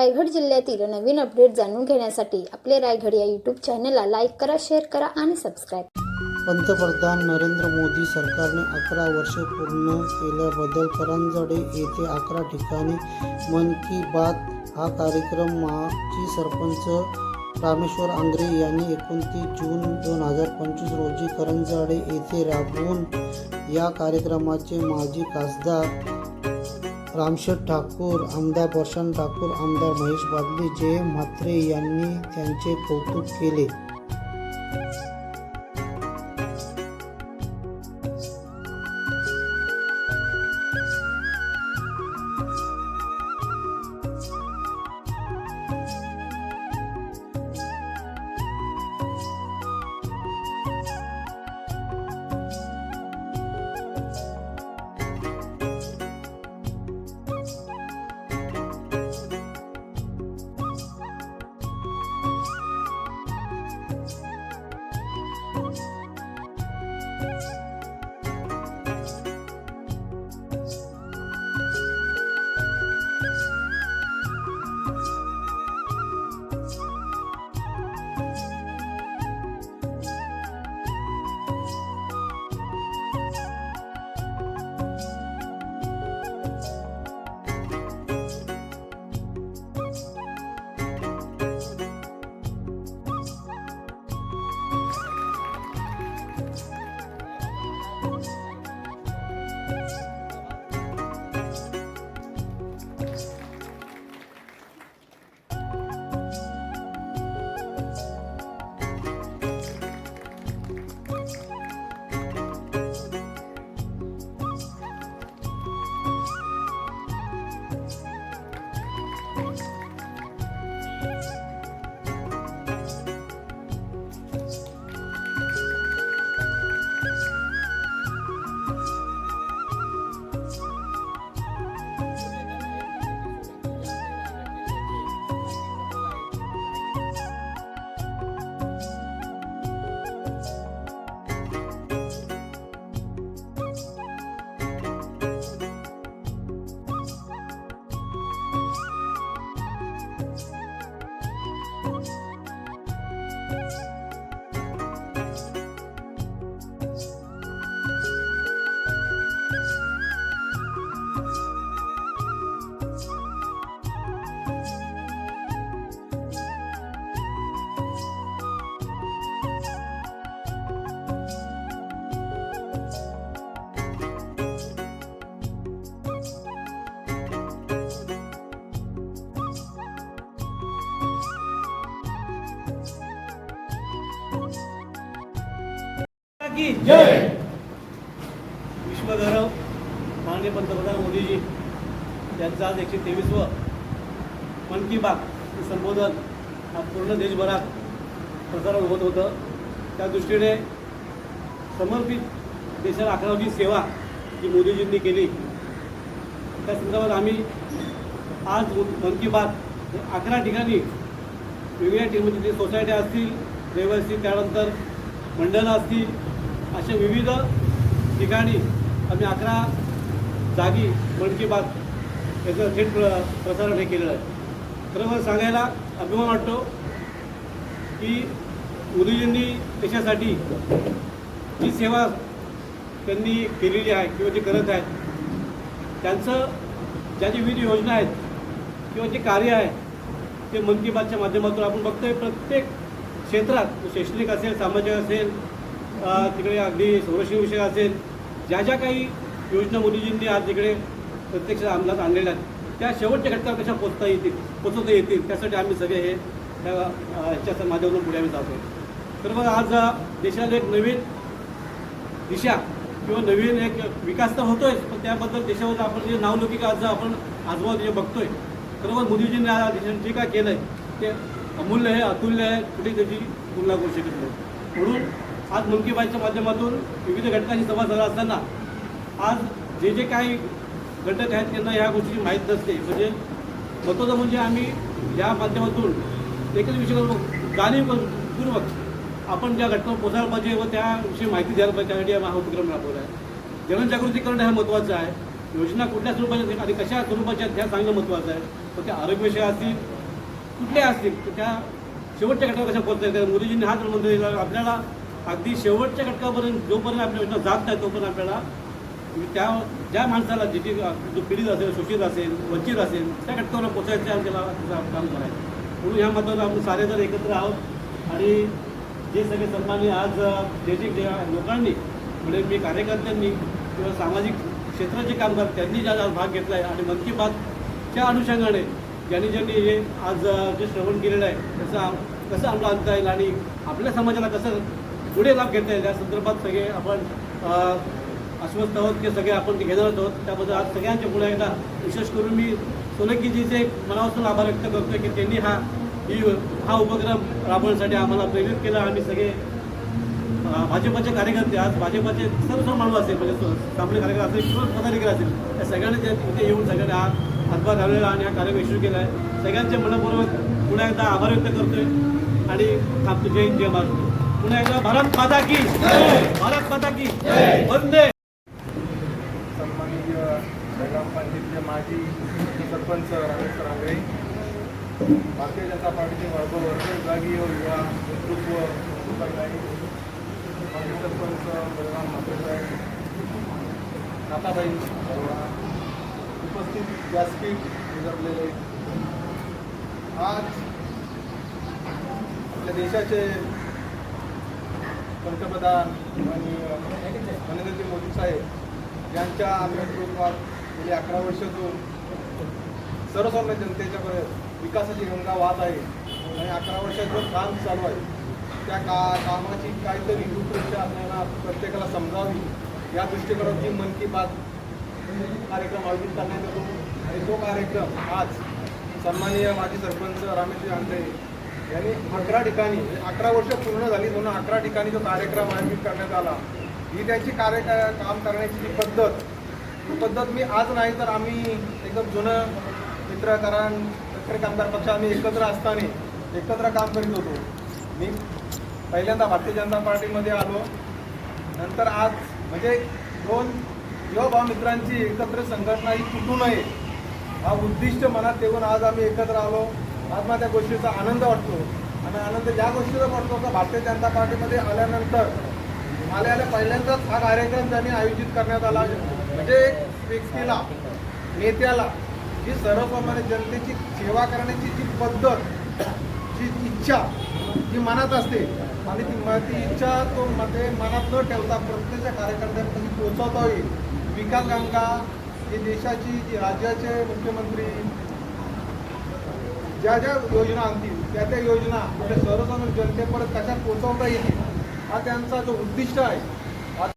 रायगड जिल्ह्यातील नवीन अपडेट जाणून घेण्यासाठी आपले रायगड या यूट्यूब चॅनलला लाईक करा शेअर करा आणि सबस्क्राईब पंतप्रधान नरेंद्र मोदी सरकारने अकरा वर्षे पूर्ण केल्याबद्दल करंजडे येथे अकरा ठिकाणी मन की बात हा कार्यक्रम माजी सरपंच रामेश्वर आंग्रे यांनी एकोणतीस जून दोन हजार पंचवीस रोजी करंजाडे येथे राबवून या कार्यक्रमाचे माजी खासदार रामशेठ ठाकूर आमदार प्रशांत ठाकूर आमदार महेश बादली जे म्हात्रे यांनी त्यांचे कौतुक केले. की जय! विश्वगौरव माननीय पंतप्रधान मोदीजी यांचं आज एकशे तेवीसवं मन की बात हे संबोधन हा पूर्ण देशभरात प्रसारण होत होतं. त्या दृष्टीने समर्पित देशाला अकरावी सेवा जी मोदीजींनी केली त्या संदर्भात आम्ही आज मन की बात हे अकरा ठिकाणी वेगवेगळ्या ठिकाणी सोसायट्या असतील रहिवासी त्यानंतर मंडळं असतील अशा विविध ठिकाणी आम्ही अकरा जागी मन की बात याचं थेट प्र प्रसारण हे केलेलं आहे. खरं सांगायला अभिमान वाटतो की मोदीजींनी देशासाठी जी सेवा त्यांनी केलेली आहे किंवा जे करत आहेत त्यांचं ज्या जी विविध योजना आहेत किंवा जे कार्य आहे ते मन की बातच्या माध्यमातून आपण बघतोय. प्रत्येक क्षेत्रात म्हणजे शैक्षणिक असेल सामाजिक असेल तिकडे अगदी संरक्षण विषय असेल. ज्या ज्या काही योजना मोदीजींनी आज तिकडे प्रत्यक्ष अंमलात आणलेल्या आहेत त्या शेवटच्या घटकावर कशा पोचता येतील पोचवता येतील त्यासाठी आम्ही सगळे हे त्या ह्याच्या माध्यमातून पुढे आम्ही जातो तर मग आज देशाला एक नवीन दिशा किंवा नवीन एक विकास तर होतोय पण त्याबद्दल देशावर आपण जे नावलौकिक आज आपण आजोबा जे बघतोय तर मग मोदीजींनी आज देशाने जे काय केलं आहे ते अमूल्य आहे अतुल्य आहे कुठे त्याची तुलना करू शकत नाही. म्हणून आज मन की बातच्या माध्यमातून विविध घटकांशी संवाद झाला असताना आज जे जे काही घटक आहेत त्यांना ह्या गोष्टीची माहीत नसते. म्हणजे महत्त्वाचं म्हणजे आम्ही या माध्यमातून एकच विषय जाणीवपूर्वक आपण ज्या घटना पोचायला पाहिजे व त्याविषयी माहिती द्यायला पाहिजे त्यासाठी हा उपक्रम राबवला आहे. जनजागृती करणं हे महत्त्वाचं आहे. योजना कुठल्या स्वरूपाच्या आणि कशा स्वरूपाच्या आहेत ह्या सांगणं महत्त्वाचं आहे. तर त्या आरोग्यविषय असतील कुठल्या असतील तर त्या शेवटच्या घटना कशा पोहोचता येतात मोदीजींनी हाच मंत्र दिला आपल्याला अगदी शेवटच्या घटकापर्यंत जोपर्यंत आपल्या योजना जात नाही तोपर्यंत आपल्याला म्हणजे त्या ज्या माणसाला जिथे जो पीडित असेल शोषित असेल वंचित असेल त्या घटकावर पोचायचं आपल्याला त्याचं काम करायचं म्हणून ह्या मतावर आपण सारे जर एकत्र आहोत. आणि जे सगळे सन्माने आज जे जे जे लोकांनी म्हणजे मी कार्यकर्त्यांनी किंवा सामाजिक क्षेत्राचे कामगार त्यांनी ज्या आज भाग घेतला आहे आणि मन की बातच्या अनुषंगाने ज्यांनी ज्यांनी हे आज जे श्रवण केलेलं आहे त्याचा कसं अंमल आणता येईल आणि आपल्या समाजाला कसं पुढे लाभ घेता येईल. या संदर्भात सगळे आपण आश्वस्त आहोत की सगळे आपण ते घेणार आहोत त्याबद्दल आज सगळ्यांच्या पुढे एकदा विशेष करून मी सोलंकीजीचे मनापासून आभार व्यक्त करतो की त्यांनी हा ही हा उपक्रम राबवण्यासाठी आम्हाला प्रेरित केला. आम्ही सगळे भाजपाचे भाजपचे कार्यकर्ते आज भाजपचे सर्व माणूस असेल म्हणजे स- सामान्य कार्यकर्ते असेल किंवा पदाधिकारी असेल या सगळ्यांनी त्या इथे येऊन सगळ्यांनी हा हातभार घाललेला आणि हा कार्यक्रम यशस्वी केला आहे सगळ्यांचे मनपूर्वक पुन्हा एकदा आभार व्यक्त करतोय. आणि थांबतो जय हिंद जय महाराष्ट्र. पुन्हा एकदा भारत माता की भारत माता की वंदे. सन्माननीय जयराम ग्रामपंचायतीचे माजी सरपंच रमेश रांगळे भारतीय जनता पार्टीचे वैभव वर्ग विभागीय युवा नेतृत्व माजी सरपंच बलराम मातेसाहेब नाताबाई उपस्थित व्यासपीठ उजरलेले आज आपल्या देशाचे पंतप्रधान आणि नरेंद्रजी मोदी साहेब यांच्या नेतृत्वात गेली अकरा वर्षातून सर्वसामान्य जनतेच्या विकासाची गंगा वाहत आहे. आणि अकरा वर्षात जो काम चालू आहे. त्या का कामाची काहीतरी रूपरेषा आपल्याला प्रत्येकाला समजावी या दृष्टिकोनात जी मन की बात कार्यक्रम आयोजित करण्यात येतो. आणि तो कार्यक्रम आज सन्माननीय माजी सरपंच रामेश आंधळे यांनी अकरा ठिकाणी म्हणजे अकरा वर्ष पूर्ण झाली म्हणून अकरा ठिकाणी जो कार्यक्रम आयोजित करण्यात आला. ही त्यांची कार्य काम करण्याची जी पद्धत ही पद्धत मी आज नाही तर आम्ही एकदम जुनं मित्रकारां मित्र कामगार पक्ष आम्ही एकत्र असताना एकत्र काम करीत होतो. मी पहिल्यांदा भारतीय जनता पार्टीमध्ये आलो. नंतर आज म्हणजे दोन युवा मित्रांची एकत्र संघटना ही तुटू नये हा उद्दिष्ट मनात ठेवून आज आम्ही एकत्र आलो. आज त्या गोष्टीचा आनंद वाटतो. आणि आनंद या गोष्टीचा वाटतो का भारतीय जनता पार्टीमध्ये आल्यानंतर आल्या आल्या पहिल्यांदाच हा कार्यक्रम त्यांनी आयोजित करण्यात आला. म्हणजे एक व्यक्तीला नेत्याला जी सर्वसामान्य जनतेची सेवा करण्याची जी पद्धत जी इच्छा जी मनात असते आणि ती ती इच्छा तो मध्ये मनात न ठेवता प्रत्येक कार्यकर्त्यांपर्यंत पोहोचवता येईल. विकास गंगा ही देशाची जी राज्याचे मुख्यमंत्री ज्या ज्या योजना आणतील त्या त्या योजना आपल्या सर्वसामान्य जनतेपर्यंत कशा पोहोचवता येतील हा त्यांचा जो उद्दिष्ट आहे